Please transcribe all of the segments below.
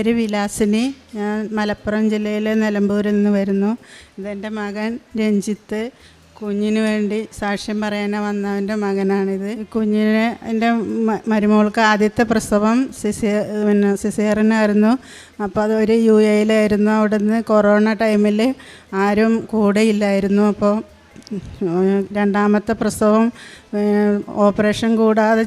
പേര് വിലാസിനി. ഞാൻ മലപ്പുറം ജില്ലയിലെ നിലമ്പൂരിൽ നിന്ന് വരുന്നു. ഇതെന്റെ മകൻ രഞ്ജിത്ത്. കുഞ്ഞിന് വേണ്ടി സാക്ഷ്യം പറയാനെ വന്നവന്റെ മകനാണിത്. കുഞ്ഞിനെ എന്റെ മരുമോൾക്ക് ആദ്യത്തെ പ്രസവം സിസേ പിന്നെ സിസേറിനായിരുന്നു. അപ്പോൾ അത് ഒരു യു എയിലായിരുന്നു അവിടുന്ന് കൊറോണ ടൈമിൽ ആരും കൂടെ ഇല്ലായിരുന്നു. അപ്പോൾ രണ്ടാമത്തെ പ്രസവം ഓപ്പറേഷൻ കൂടാതെ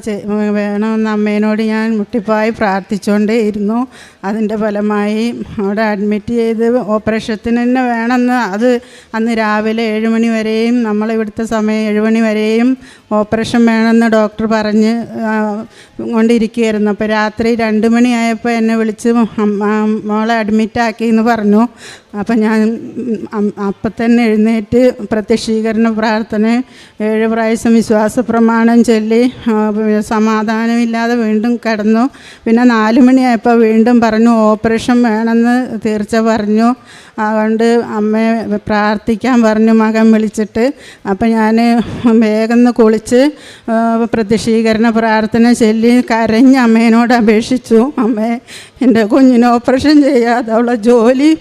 വേണമെന്ന് അമ്മേനോട് ഞാൻ മുട്ടിപ്പായി പ്രാർത്ഥിച്ചുകൊണ്ടേ ഇരുന്നു അതിന്റെ ഫലമായി അവിടെ അഡ്മിറ്റ് ചെയ്ത് ഓപ്പറേഷത്തിന് തന്നെ വേണമെന്ന്. അത് അന്ന് രാവിലെ ഏഴ് മണി വരെയും നമ്മളിവിടുത്തെ സമയം ഏഴ് മണി വരെയും ഓപ്പറേഷൻ വേണമെന്ന് ഡോക്ടർ പറഞ്ഞ് കൊണ്ടിരിക്കുകയായിരുന്നു. അപ്പോൾ രാത്രി രണ്ട് മണിയായപ്പോൾ എന്നെ വിളിച്ച് മോളെ അഡ്മിറ്റാക്കി എന്ന് പറഞ്ഞു. അപ്പം ഞാൻ അപ്പം തന്നെ എഴുന്നേറ്റ് പ്രത്യക്ഷീകരണ പ്രാർത്ഥന ഏഴ് പ്രാവശ്യം വിശ്വാസ പ്രമാണം ചൊല്ലി സമാധാനമില്ലാതെ വീണ്ടും കിടന്നു. പിന്നെ നാല് മണിയായപ്പോൾ വീണ്ടും പറഞ്ഞു ഓപ്പറേഷൻ വേണമെന്ന് തീർച്ച പറഞ്ഞു. അതുകൊണ്ട് അമ്മയെ പ്രാർത്ഥിക്കാൻ പറഞ്ഞു മകൻ വിളിച്ചിട്ട്. അപ്പം ഞാൻ വേഗം കുളിച്ച് പ്രതിഷീകരണ പ്രാർത്ഥന ചൊല്ലി കരഞ്ഞ് അമ്മേനോട് അപേക്ഷിച്ചു. അമ്മേ എന്റെ കുഞ്ഞിന് ഓപ്പറേഷൻ ചെയ്യാതെ അവളെ ജോലി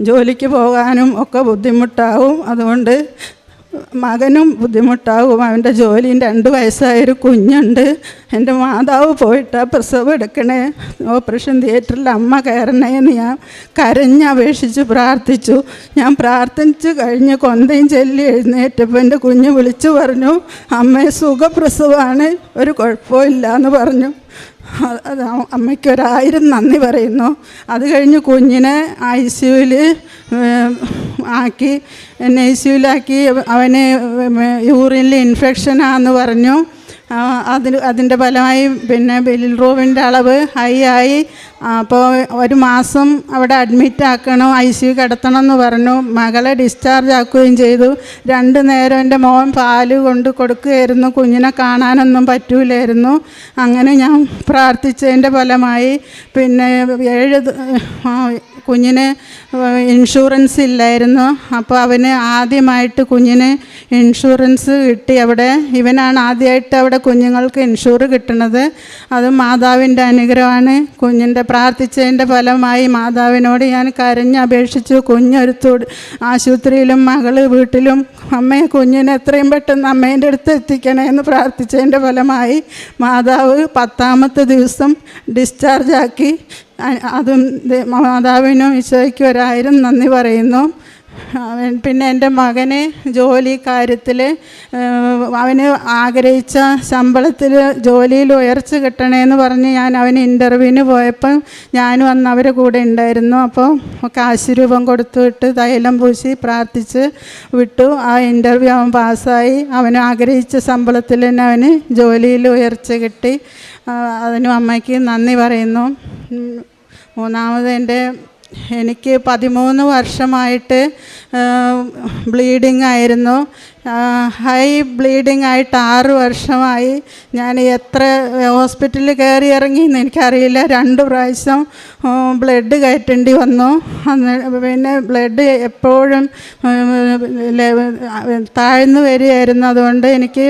ജോലിക്ക് പോകാനും ഒക്കെ ബുദ്ധിമുട്ടാവും. അതുകൊണ്ട് മകനും ബുദ്ധിമുട്ടാവും അവന്റെ ജോലിയും രണ്ട് വയസ്സായൊരു കുഞ്ഞുണ്ട്. എന്റെ മാതാവ് പോയിട്ട് പ്രസവം എടുക്കണേ. ഓപ്പറേഷൻ തിയേറ്ററിൽ അമ്മ കയറണേ എന്ന് ഞാൻ കരഞ്ഞ് അപേക്ഷിച്ച് പ്രാർത്ഥിച്ചു. ഞാൻ പ്രാർത്ഥിച്ച് കഴിഞ്ഞ് കൊന്തയും ചെല്ലി എഴുന്നേറ്റപ്പോൾ എന്റെ കുഞ്ഞ് വിളിച്ചു പറഞ്ഞു അമ്മയെ സുഖപ്രസവമാണ്. ഒരു കുഴപ്പമില്ല എന്ന് പറഞ്ഞു. അത് അത് അമ്മയ്ക്ക് ഒരായിരം നന്ദി പറയുന്നു. അത് കഴിഞ്ഞ് കുഞ്ഞിനെ ഐ സിയുവിൽ ആക്കി എന്നെ ഐ സിയുലാക്കി അവന് യൂറിനിൽ ഇൻഫെക്ഷനാന്ന് പറഞ്ഞു. അതിന് അതിന്റെ ഫലമായി പിന്നെ ബിലിറൂബിന്റെ അളവ് ഹൈ ആയി. അപ്പോൾ ഒരു മാസം അവിടെ അഡ്മിറ്റ് ആക്കണം ഐ സി കിടത്തണം എന്ന് പറഞ്ഞു. മകളെ ഡിസ്ചാർജ് ആക്കുകയും ചെയ്തു. രണ്ട് നേരം എന്റെ മോൻ പാൽ കൊണ്ട് കൊടുക്കുകയായിരുന്നു. കുഞ്ഞിനെ കാണാനൊന്നും പറ്റൂലായിരുന്നു. അങ്ങനെ ഞാൻ പ്രാർത്ഥിച്ചതിന്റെ ഫലമായി പിന്നെ ഏഴ് കുഞ്ഞിന് ഇൻഷുറൻസ് ഇല്ലായിരുന്നു. അപ്പോൾ അവന് ആദ്യമായിട്ട് കുഞ്ഞിന് ഇൻഷുറൻസ് കിട്ടി. അവിടെ ഇവനാണ് ആദ്യമായിട്ട് അവിടെ കുഞ്ഞുങ്ങൾക്ക് ഇൻഷൂർ കിട്ടുന്നത് അത് മാതാവിന്റെ അനുഗ്രഹമാണ്. കുഞ്ഞിന്റെ പ്രാർത്ഥിച്ചതിന്റെ ഫലമായി മാതാവിനോട് ഞാൻ കരഞ്ഞ് അപേക്ഷിച്ചു. കുഞ്ഞൊരുത്തോട് ആശുപത്രിയിലും മകൾ വീട്ടിലും അമ്മയെ കുഞ്ഞിനെ എത്രയും പെട്ടെന്ന് അമ്മേന്റെ അടുത്ത് എത്തിക്കണേ എന്ന് പ്രാർത്ഥിച്ചതിന്റെ ഫലമായി മാതാവ് പത്താമത്തെ ദിവസം ഡിസ്ചാർജ് ആക്കി. അതും മാതാവിനും ഈശോയ്ക്കും ഒരായിരം നന്ദി പറയുന്നു. പിന്നെ എന്റെ മകന് ജോലി കാര്യത്തിൽ അവന് ആഗ്രഹിച്ച ശമ്പളത്തിൽ ജോലിയിൽ ഉയർച്ച കിട്ടണേന്ന് പറഞ്ഞ് ഞാൻ അവന് ഇന്റർവ്യൂവിന് പോയപ്പം ഞാനും അന്ന് അവരെ കൂടെ ഉണ്ടായിരുന്നു. അപ്പോൾ കാശ് രൂപം കൊടുത്തു വിട്ട് തൈലം പൂശി പ്രാർത്ഥിച്ച് വിട്ടു. ആ ഇന്റർവ്യൂ അവൻ പാസ്സായി. അവന് ആഗ്രഹിച്ച ശമ്പളത്തിൽ തന്നെ അവന് ജോലിയിൽ ഉയർച്ച കിട്ടി. അതിനും അമ്മയ്ക്ക് നന്ദി പറയുന്നു. മൂന്നാമത് എന്റെ എനിക്ക് പതിമൂന്ന് വർഷമായിട്ട് ബ്ലീഡിങ് ആയിരുന്നു. ഹൈ ബ്ലീഡിങ് ആയിട്ട് ആറ് വർഷമായി. ഞാൻ എത്ര ഹോസ്പിറ്റലിൽ കയറി ഇറങ്ങി എന്ന് എനിക്കറിയില്ല. രണ്ട് പ്രാവശ്യം ബ്ലഡ് കയറ്റേണ്ടി വന്നു. അന്ന് പിന്നെ ബ്ലഡ് എപ്പോഴും താഴ്ന്നു വരികയായിരുന്നു. അതുകൊണ്ട് എനിക്ക്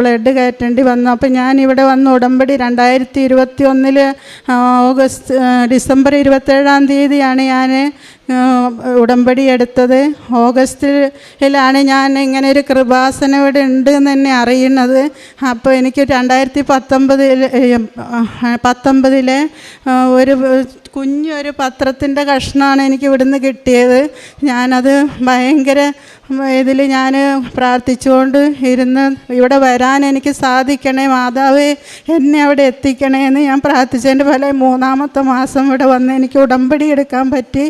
ബ്ലഡ് കയറ്റേണ്ടി വന്നു. അപ്പോൾ ഞാൻ ഇവിടെ വന്ന് ഉടമ്പടി രണ്ടായിരത്തി ഇരുപത്തി ഒന്നിൽ ഓഗസ്റ്റ് ഡിസംബർ ഇരുപത്തേഴാം തീയതിയാണ് ഞാൻ ഉടമ്പടി എടുത്തത്. ഓഗസ്റ്റിലാണ് ഞാൻ ഇങ്ങനെ ഒരു കൃപാസനം ഇവിടെ ഉണ്ട് എന്ന് തന്നെ അറിയുന്നത്. അപ്പോൾ എനിക്ക് രണ്ടായിരത്തി പത്തൊമ്പതിൽ പത്തൊമ്പതിലെ ഒരു കുഞ്ഞൊരു പത്രത്തിന്റെ കഷ്ണമാണ് എനിക്ക് ഇവിടുന്ന് കിട്ടിയത്. ഞാനത് ഭയങ്കര ഇതിൽ ഞാൻ പ്രാർത്ഥിച്ചുകൊണ്ട് ഇരുന്ന് ഇവിടെ വരാൻ എനിക്ക് സാധിക്കണേ മാതാവേ എന്നെ അവിടെ എത്തിക്കണേ എന്ന് ഞാൻ പ്രാർത്ഥിച്ചതിന്റെ ഫലം മൂന്നാമത്തെ മാസം ഇവിടെ വന്ന് എനിക്ക് ഉടമ്പടി എടുക്കാൻ പറ്റി.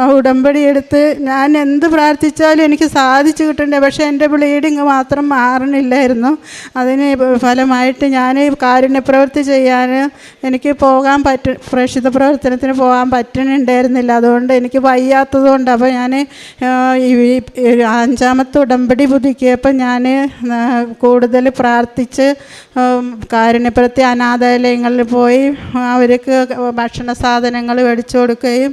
ആ ഉടമ്പടി എടുത്ത് ഞാൻ എന്ത് പ്രാർത്ഥിച്ചാലും എനിക്ക് സാധിച്ചു കിട്ടണ്ടേ പക്ഷേ എന്റെ ബ്ലീഡിങ് മാത്രം മാറണില്ലായിരുന്നു. അതിന് ഫലമായിട്ട് ഞാൻ കാരുണ്യപ്രവൃത്തി ചെയ്യാൻ എനിക്ക് പോകാൻ പറ്റ പ്രേക്ഷിത പോകാൻ പറ്റണുണ്ടായിരുന്നില്ല. അതുകൊണ്ട് എനിക്ക് വയ്യാത്തതുകൊണ്ട് അപ്പോൾ ഞാൻ അഞ്ചാമത്തെ ഉടമ്പടി പുതുക്കിയപ്പോൾ ഞാൻ കൂടുതൽ പ്രാർത്ഥിച്ച് ഉം, കാരുണ്യപ്രവൃത്തി അനാഥാലയങ്ങളിൽ പോയി അവർക്ക് ഭക്ഷണ സാധനങ്ങൾ മേടിച്ചു കൊടുക്കുകയും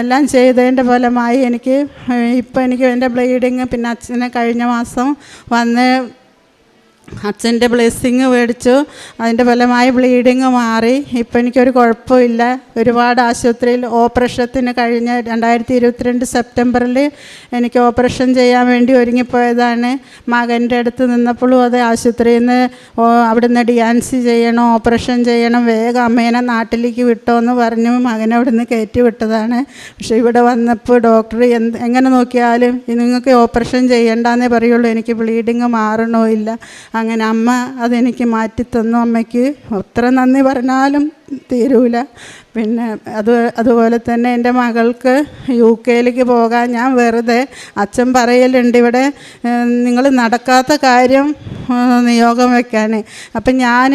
എല്ലാം ചെയ്തതിന്റെ ഫലമായി എനിക്ക് ഇപ്പോൾ എനിക്ക് എന്റെ ബ്ലീഡിങ് പിന്നെ അച്ഛനെ കഴിഞ്ഞ മാസം വന്ന് അച്ഛന്റെ ബ്ലെസ്സിങ് മേടിച്ചു. അതിന്റെ ഫലമായി ബ്ലീഡിങ് മാറി. ഇപ്പം എനിക്കൊരു കുഴപ്പമില്ല. ഒരുപാട് ആശുപത്രിയിൽ ഓപ്പറേഷത്തിന് കഴിഞ്ഞ രണ്ടായിരത്തി ഇരുപത്തിരണ്ട് സെപ്റ്റംബറിൽ എനിക്ക് ഓപ്പറേഷൻ ചെയ്യാൻ വേണ്ടി ഒരുങ്ങിപ്പോയതാണ്. മകന്റെ അടുത്ത് നിന്നപ്പോഴും അത് ആശുപത്രിയിൽ നിന്ന് അവിടുന്ന് ഡിയാൻസി ചെയ്യണം ഓപ്പറേഷൻ ചെയ്യണം വേഗം അമ്മേനെ നാട്ടിലേക്ക് വിട്ടോ എന്ന് പറഞ്ഞു മകനെ അവിടുന്ന് കയറ്റി വിട്ടതാണ്. പക്ഷേ ഇവിടെ വന്നപ്പോൾ ഡോക്ടർ എന്ത് എങ്ങനെ നോക്കിയാലും "ഇത് നിങ്ങൾക്ക് ഓപ്പറേഷൻ ചെയ്യണ്ടെന്നേ പറയുള്ളൂ. എനിക്ക് ബ്ലീഡിങ് മാറണോ ഇല്ല? അങ്ങനെ അമ്മ അതെനിക്ക് മാറ്റിത്തന്നു. അമ്മയ്ക്ക് എത്ര നന്ദി പറഞ്ഞാലും തീരൂല. പിന്നെ അത് അതുപോലെ തന്നെ എന്റെ മകൾക്ക് യു കെയിലേക്ക് പോകാൻ ഞാൻ വെറുതെ അച്ഛൻ പറയലുണ്ട് ഇവിടെ നിങ്ങൾ നടക്കാത്ത കാര്യം നിയോഗം വെക്കാൻ. അപ്പം ഞാൻ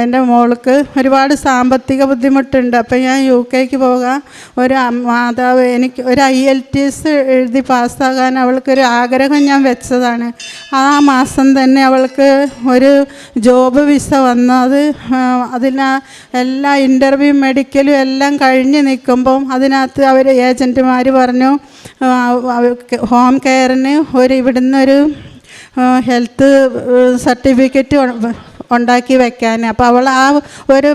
എന്റെ മോൾക്ക് ഒരുപാട് സാമ്പത്തിക ബുദ്ധിമുട്ടുണ്ട്. അപ്പം ഞാൻ യു കെക്ക് പോകാൻ ഒരു മാതാവ് എനിക്ക് ഒരു ഐ എൽ ടി എസ് എഴുതി പാസ്സാകാൻ അവൾക്കൊരു ആഗ്രഹം ഞാൻ വെച്ചതാണ്. ആ മാസം തന്നെ അവൾക്ക് ഒരു ജോബ് വിസ വന്നു. അത് അതിന് എല്ലാ ഇന്റർവ്യൂ മെഡിക്കലും എല്ലാം കഴിഞ്ഞ് നിൽക്കുമ്പം അതിനകത്ത് അവർ ഏജന്റുമാർ പറഞ്ഞു ഹോം കെയറിന് ഒരു ഇവിടുന്നൊരു ഹെൽത്ത് സർട്ടിഫിക്കറ്റ് ഉണ്ടാക്കി വെക്കാൻ. അപ്പോൾ അവൾ ആ ഒരു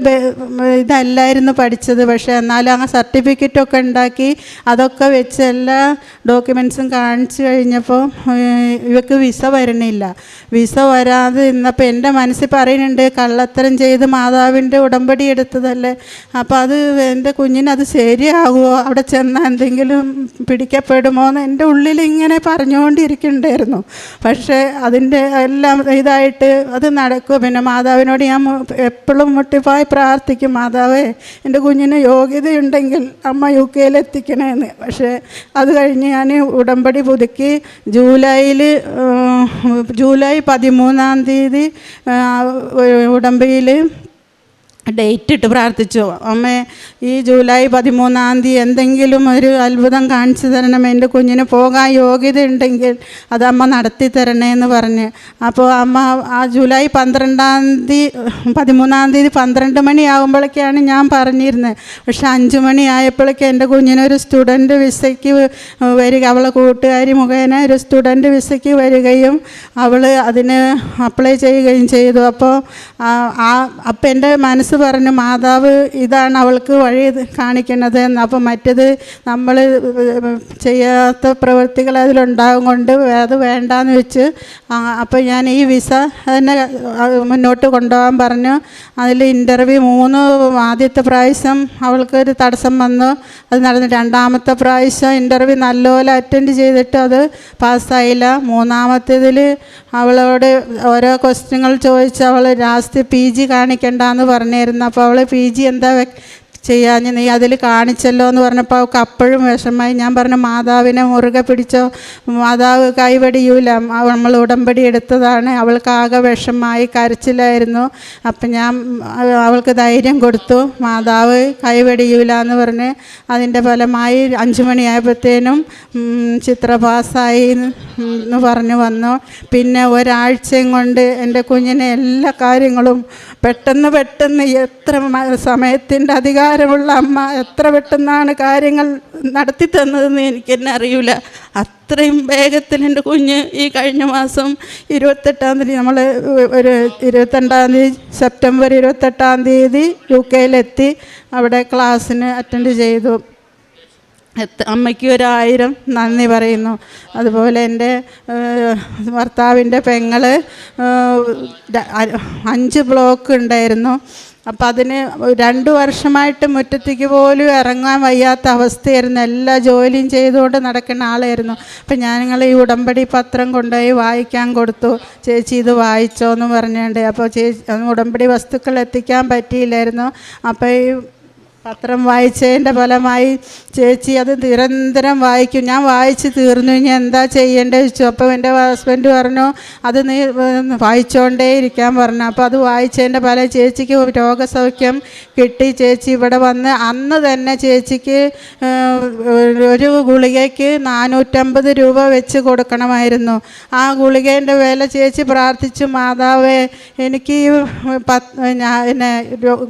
ഇതല്ലായിരുന്നു പഠിച്ചത്. പക്ഷേ എന്നാലും ആ സർട്ടിഫിക്കറ്റൊക്കെ ഉണ്ടാക്കി അതൊക്കെ വെച്ച് എല്ലാ ഡോക്യുമെൻസും കാണിച്ചു കഴിഞ്ഞപ്പോൾ ഇവക്ക് വിസ വരണില്ല. വിസ വരാതെ ഇന്നപ്പോൾ എന്റെ മനസ്സിൽ പറയുന്നുണ്ട് കള്ളത്തരം ചെയ്ത് മാതാവിന്റെ ഉടമ്പടി എടുത്തതല്ലേ? അപ്പോൾ അത് എന്റെ കുഞ്ഞിന് അത് ശരിയാകുമോ? അവിടെ ചെന്നാൽ എന്തെങ്കിലും പിടിക്കപ്പെടുമോ എന്ന് എന്റെ ഉള്ളിൽ ഇങ്ങനെ പറഞ്ഞുകൊണ്ടിരിക്കുന്നുണ്ടായിരുന്നു. പക്ഷേ അതിന്റെ എല്ലാം ഇതായിട്ട് അത് നടക്കും. പിന്നെ മാതാവിനോട് ഞാൻ എപ്പോഴും മുട്ടിപ്പായി പ്രാർത്ഥിക്കും മാതാവേ എന്റെ കുഞ്ഞിന് യോഗ്യതയുണ്ടെങ്കിൽ അമ്മ യു കെയിൽ എത്തിക്കണേന്ന് പക്ഷേ അത് കഴിഞ്ഞ് ഞാൻ ഉടമ്പടി പുതുക്കി. ജൂലൈയിൽ ജൂലൈ പതിമൂന്നാം തീയതി ഉടമ്പടിയിൽ ഡേറ്റ് ഇട്ട് പ്രാർത്ഥിച്ചു. അമ്മേ ഈ ജൂലൈ പതിമൂന്നാം തീയതി എന്തെങ്കിലും ഒരു അത്ഭുതം കാണിച്ചു തരണം. എന്റെ കുഞ്ഞിന് പോകാൻ യോഗ്യത ഉണ്ടെങ്കിൽ അത് അമ്മ നടത്തി തരണേ എന്ന് പറഞ്ഞ്. അപ്പോൾ അമ്മ ആ ജൂലൈ പന്ത്രണ്ടാം തീയതി പതിമൂന്നാം തീയതി പന്ത്രണ്ട് മണിയാകുമ്പോഴേക്കാണ് ഞാൻ പറഞ്ഞിരുന്നത്. പക്ഷെ അഞ്ച് മണി ആയപ്പോഴേക്കും എന്റെ കുഞ്ഞിനൊരു സ്റ്റുഡന്റ് വിസയ്ക്ക് വരിക അവളെ കൂട്ടുകാരി മുഖേന ഒരു സ്റ്റുഡന്റ് വിസയ്ക്ക് വരികയും അവൾ അതിന് അപ്ലൈ ചെയ്യുകയും ചെയ്തു. അപ്പോൾ ആ അപ്പം എന്റെ മനസ്സ് പറഞ്ഞു മാതാവ് ഇതാണ് അവൾക്ക് വഴി കാണിക്കുന്നത്. അപ്പോൾ മറ്റത് നമ്മൾ ചെയ്യാത്ത പ്രവൃത്തികൾ അതിലുണ്ടാകും കൊണ്ട് അത് വേണ്ടാന്ന് വെച്ച് അപ്പോൾ ഞാൻ ഈ വിസ തന്നെ മുന്നോട്ട് കൊണ്ടുപോകാൻ പറഞ്ഞു. അതിൽ ഇന്റർവ്യൂ മൂന്ന് ആദ്യത്തെ പ്രാവശ്യം അവൾക്കൊരു തടസ്സം വന്നു. അത് നടന്നു രണ്ടാമത്തെ പ്രാവശ്യം ഇന്റർവ്യൂ നല്ലപോലെ അറ്റൻഡ് ചെയ്തിട്ട് അത് പാസ്സായില്ല. മൂന്നാമത്തേതിൽ അവളോട് ഓരോ ക്വസ്റ്റ്യങ്ങൾ ചോദിച്ച് അവൾ ലാസ്റ്റ് പി ജി കാണിക്കണ്ടെന്ന് പറഞ്ഞിരുന്നു അപ്പോൾ അവൾ പി ജി എന്താ ചെയ്യാഞ്ഞ് നീ അതിൽ കാണിച്ചല്ലോ എന്ന് പറഞ്ഞപ്പോൾ അവൾക്ക് അപ്പോഴും വിഷമമായി. ഞാൻ പറഞ്ഞു മാതാവിനെ മുറുകെ പിടിച്ചോ മാതാവ് കൈവടിയൂല നമ്മൾ ഉടമ്പടി എടുത്തതാണ്. അവൾക്ക് ആകെ വിഷമമായി കരച്ചിലായിരുന്നു. അപ്പം ഞാൻ അവൾക്ക് ധൈര്യം കൊടുത്തു. മാതാവ് കൈവടിയൂല എന്ന് പറഞ്ഞ് അതിന്റെ ഫലമായി അഞ്ചു മണിയായപ്പോഴത്തേനും ചിത്ര പാസ്സായി എന്ന് പറഞ്ഞു വന്നു. പിന്നെ ഒരാഴ്ചയും കൊണ്ട് എന്റെ കുഞ്ഞിനെ എല്ലാ കാര്യങ്ങളും പെട്ടെന്ന് പെട്ടെന്ന് എത്ര സമയത്തിന്റെ സമയത്തിന്റെ അധികാരമുള്ള അമ്മ എത്ര പെട്ടെന്നാണ് കാര്യങ്ങൾ നടത്തി തന്നതെന്ന് എനിക്ക് തന്നെ അറിയില്ല അത്രയും വേഗത്തിൽ എന്റെ കുഞ്ഞ് ഈ കഴിഞ്ഞ മാസം ഇരുപത്തെട്ടാം തീയതി നമ്മൾ ഒരു ഇരുപത്തെട്ടാം തീയതി സെപ്റ്റംബർ ഇരുപത്തെട്ടാം തീയതി യു കെയിലെത്തി. അവിടെ ക്ലാസ്സിന് അറ്റൻഡ് ചെയ്തു. അമ്മയ്ക്ക് ഒരായിരം നന്ദി പറയുന്നു. അതുപോലെ എന്റെ ഭർത്താവിന്റെ പെങ്ങൾ അഞ്ച് ബ്ലോക്ക് ഉണ്ടായിരുന്നു. അപ്പം അതിന് രണ്ട് വർഷമായിട്ട് മുറ്റത്തേക്ക് പോലും ഇറങ്ങാൻ വയ്യാത്ത അവസ്ഥയായിരുന്നു. എല്ലാ ജോലിയും ചെയ്തുകൊണ്ട് നടക്കുന്ന ആളായിരുന്നു. അപ്പം ഞങ്ങൾ ഈ ഉടമ്പടി പത്രം കൊണ്ടുപോയി വായിക്കാൻ കൊടുത്തു. ചേച്ചി ഇത് വായിച്ചോ എന്ന് പറഞ്ഞുകൊണ്ട് അപ്പോൾ ചേച്ചി ഉടമ്പടി വസ്തുക്കൾ എത്തിക്കാൻ പറ്റിയില്ലായിരുന്നു. അപ്പോൾ ഈ പത്രം വായിച്ചതിന്റെ ഫലമായി ചേച്ചി അത് നിരന്തരം വായിക്കും. ഞാൻ വായിച്ച് തീർന്നു. ഇനി എന്താ ചെയ്യേണ്ടത്? ചോദിച്ചു. അപ്പം എന്റെ ഹസ്ബൻഡ് പറഞ്ഞു അത് നീ വായിച്ചുകൊണ്ടേ ഇരിക്കാൻ പറഞ്ഞു. അപ്പോൾ അത് വായിച്ചതിന്റെ ഫലം ചേച്ചിക്ക് രോഗസൗഖ്യം കിട്ടി. ചേച്ചി ഇവിടെ വന്ന് അന്ന് തന്നെ ചേച്ചിക്ക് ഒരു ഗുളികയ്ക്ക് നാനൂറ്റമ്പത് രൂപ വെച്ച് കൊടുക്കണമായിരുന്നു. ആ ഗുളികേന്റെ വില ചേച്ചി പ്രാർത്ഥിച്ചു മാതാവേ എനിക്ക് പത്ത് പിന്നെ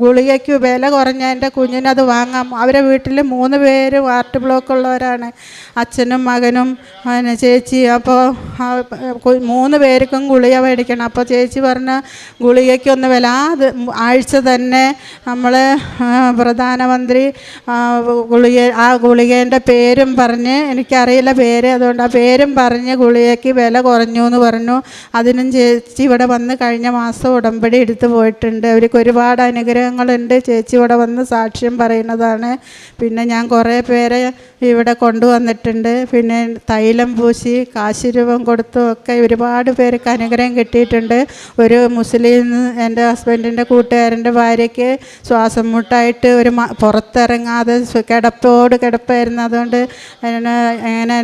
ഗുളികയ്ക്ക് വില കുറഞ്ഞ എന്റെ കുഞ്ഞിന് അത് വാങ്ങാം. അവരെ വീട്ടിൽ മൂന്ന് പേര് വാർട്ട് ബ്ലോക്ക് ഉള്ളവരാണ്. അച്ഛനും മകനും പിന്നെ ചേച്ചി. അപ്പോൾ മൂന്ന് പേർക്കും ഗുളിക മേടിക്കണം. അപ്പോൾ ചേച്ചി പറഞ്ഞ ഗുളികയ്ക്കൊന്ന് വില. ആ ആഴ്ച തന്നെ നമ്മൾ പ്രധാനമന്ത്രി ഗുളിക ആ ഗുളികേന്റെ പേരും പറഞ്ഞ് എനിക്കറിയില്ല പേര് അതുകൊണ്ട് ആ പേരും പറഞ്ഞ് ഗുളികയ്ക്ക് വില കുറഞ്ഞു എന്ന് പറഞ്ഞു. അതിനും ചേച്ചി ഇവിടെ വന്ന് കഴിഞ്ഞ മാസം ഉടമ്പടി എടുത്തു പോയിട്ടുണ്ട്. അവർക്ക് ഒരുപാട് അനുഗ്രഹങ്ങളുണ്ട്. ചേച്ചി ഇവിടെ വന്ന് സാക്ഷ്യം പറയുന്നതാണ്. പിന്നെ ഞാൻ കുറേ പേരെ ഇവിടെ കൊണ്ടുവന്നിട്ടുണ്ട്. പിന്നെ തൈലം പൂശി കാശ് രൂപം കൊടുത്തും ഒക്കെ ഒരുപാട് പേർക്ക് അനുഗ്രഹം കിട്ടിയിട്ടുണ്ട്. ഒരു മുസ്ലിം എന്റെ ഹസ്ബൻഡിന്റെ കൂട്ടുകാരന്റെ ഭാര്യയ്ക്ക് ശ്വാസം മുട്ടായിട്ട് ഒരു പുറത്തിറങ്ങാതെ കിടപ്പോട് കിടപ്പായിരുന്നു. അതുകൊണ്ട് അങ്ങനെ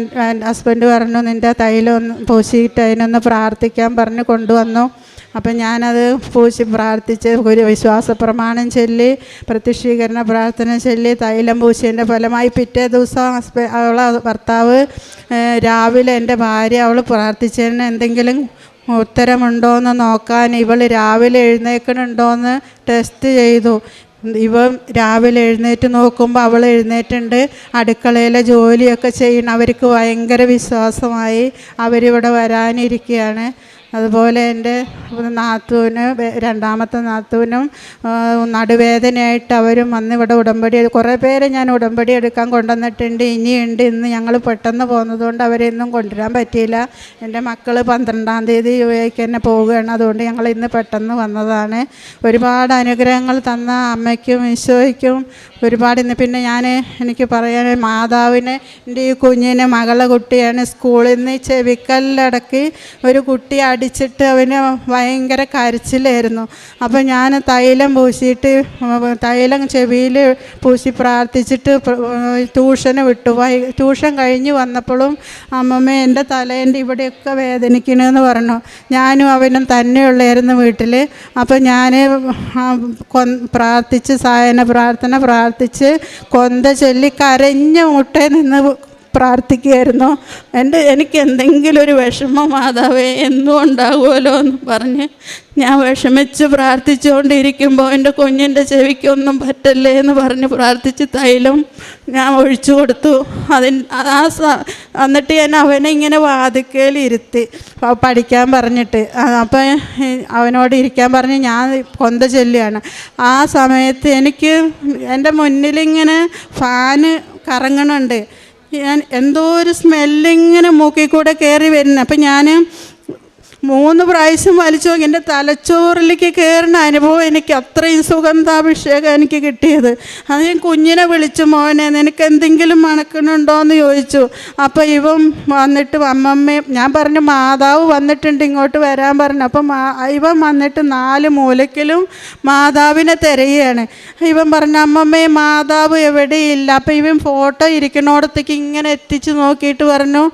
ഹസ്ബൻഡ് പറഞ്ഞു നിന്റെ തൈലം ഒന്ന് പൂശിയിട്ട് അതിനൊന്ന് പ്രാർത്ഥിക്കാൻ പറഞ്ഞ് കൊണ്ടുവന്നു. അപ്പം ഞാനത് പൂശി പ്രാർത്ഥിച്ച് ഒരു വിശ്വാസ പ്രമാണം ചൊല്ലി പ്രത്യക്ഷീകരണ പ്രാർത്ഥന ചൊല്ലി തൈലം പൂശിയതിന്റെ ഫലമായി പിറ്റേ ദിവസം ഹസ്ബ ഭർത്താവ് രാവിലെ എന്റെ ഭാര്യ അവൾ പ്രാർത്ഥിച്ചതിന് എന്തെങ്കിലും ഉത്തരമുണ്ടോയെന്ന് നോക്കാൻ ഇവൾ രാവിലെ എഴുന്നേക്കണുണ്ടോയെന്ന് ടെസ്റ്റ് ചെയ്തു. ഇവ രാവിലെ എഴുന്നേറ്റ് നോക്കുമ്പോൾ അവൾ എഴുന്നേറ്റുണ്ട് അടുക്കളയിലെ ജോലിയൊക്കെ ചെയ്യണം അവർക്ക് ഭയങ്കര വിശ്വാസമായി അവരിവിടെ വരാനിരിക്കുകയാണ് അതുപോലെ എന്റെ നാത്തൂന് രണ്ടാമത്തെ നാത്തൂനും നടുവേദനയായിട്ട് അവരും വന്ന് ഇവിടെ ഉടമ്പടി കുറേ പേരെ ഞാൻ ഉടമ്പടി എടുക്കാൻ കൊണ്ടുവന്നിട്ടുണ്ട്. ഇനിയുണ്ട് ഇന്ന് ഞങ്ങൾ പെട്ടെന്ന് പോകുന്നതുകൊണ്ട് അവരെ ഇന്നും കൊണ്ടുവരാൻ പറ്റിയില്ല. എന്റെ മക്കൾ പന്ത്രണ്ടാം തീയതി യു എക്ക് തന്നെ പോവുകയാണ്. അതുകൊണ്ട് ഞങ്ങൾ ഇന്ന് പെട്ടെന്ന് വന്നതാണ്. ഒരുപാട് അനുഗ്രഹങ്ങൾ തന്ന അമ്മയ്ക്കും ഈശോയ്ക്കും ഒരുപാട് ഇന്ന്. പിന്നെ ഞാൻ എനിക്ക് പറയാൻ മാതാവിനെ എന്റെ ഈ കുഞ്ഞിന് മകളെ കുട്ടിയാണ്. സ്കൂളിൽ നിന്ന് ചെവിക്കല്ലടക്കി ഒരു കുട്ടി അടിച്ചിട്ട് അവന് ഭയങ്കര കരച്ചിലായിരുന്നു. അപ്പോൾ ഞാൻ തൈലം പൂശിയിട്ട് തൈലം ചെവിയിൽ പൂശി പ്രാർത്ഥിച്ചിട്ട് പ്ര- ട്യൂഷന് വിട്ടു. വൈ ട്യൂഷൻ കഴിഞ്ഞ് വന്നപ്പോഴും അമ്മമ്മ എന്റെ തലേന്റെ ഇവിടെയൊക്കെ വേദനിക്കണമെന്ന് പറഞ്ഞു. ഞാനും അവനും തന്നെയുള്ളായിരുന്നു വീട്ടിൽ അപ്പോൾ ഞാൻ പ്രാർത്ഥിച്ച് സായന പ്രാർത്ഥന പ്രാർത്ഥിച്ച് കൊന്ത ചൊല്ലി കരഞ്ഞ മുട്ടേ നിന്ന് പ്രാർത്ഥിക്കുകയായിരുന്നു. എന്റെ എനിക്ക് എന്തെങ്കിലും ഒരു വിഷമം മാതാവേ എന്നും ഉണ്ടാകുമല്ലോ എന്ന് പറഞ്ഞ് ഞാൻ വിഷമിച്ച് പ്രാർത്ഥിച്ചുകൊണ്ടിരിക്കുമ്പോൾ എന്റെ കുഞ്ഞിന്റെ ചെവിക്കൊന്നും പറ്റല്ലേ എന്ന് പറഞ്ഞ് പ്രാർത്ഥിച്ച് തൈലം ഞാൻ ഒഴിച്ചു കൊടുത്തു. അതിന് ആ എന്നിട്ട് ഞാൻ അവനെ ഇങ്ങനെ വാതിക്കയിൽ ഇരുത്തി പഠിക്കാൻ പറഞ്ഞിട്ട്. അപ്പം അവനോട് ഇരിക്കാൻ പറഞ്ഞ് ഞാൻ കൊന്ത ചൊല്ലിയാണ് ആ സമയത്ത് എനിക്ക് എന്റെ മുന്നിലിങ്ങനെ ഫാന് കറങ്ങണുണ്ട്. ഞാൻ എന്തോ ഒരു സ്മെല്ലിങ്ങനെ മൂക്കിൽ കൂടെ കയറി വരുന്നത് അപ്പം ഞാൻ മൂന്ന് പ്രാവശ്യം വലിച്ചു എന്റെ തലച്ചോറിലേക്ക് കയറുന്ന അനുഭവം എനിക്ക് അത്രയും സുഗന്ധാഭിഷേകം എനിക്ക് കിട്ടിയത്. അത് ഞാൻ കുഞ്ഞിനെ വിളിച്ചു മോനെ നിനക്ക് എന്തെങ്കിലും മണക്കണുണ്ടോ എന്ന് ചോദിച്ചു. അപ്പോൾ ഇവൻ വന്നിട്ട് അമ്മമ്മയും ഞാൻ പറഞ്ഞു മാതാവ് വന്നിട്ടുണ്ട് ഇങ്ങോട്ട് വരാൻ പറഞ്ഞു. അപ്പം ഇവൻ വന്നിട്ട് നാല് മൂലക്കിലും മാതാവിനെ തിരയുകയാണ്. ഇവൻ പറഞ്ഞു അമ്മമ്മേ മാതാവ് എവിടെയില്ല. അപ്പം ഇവൻ ഫോട്ടോ ഇരിക്കണോടത്തേക്ക് ഇങ്ങനെ എത്തിച്ച് നോക്കിയിട്ട് പറഞ്ഞു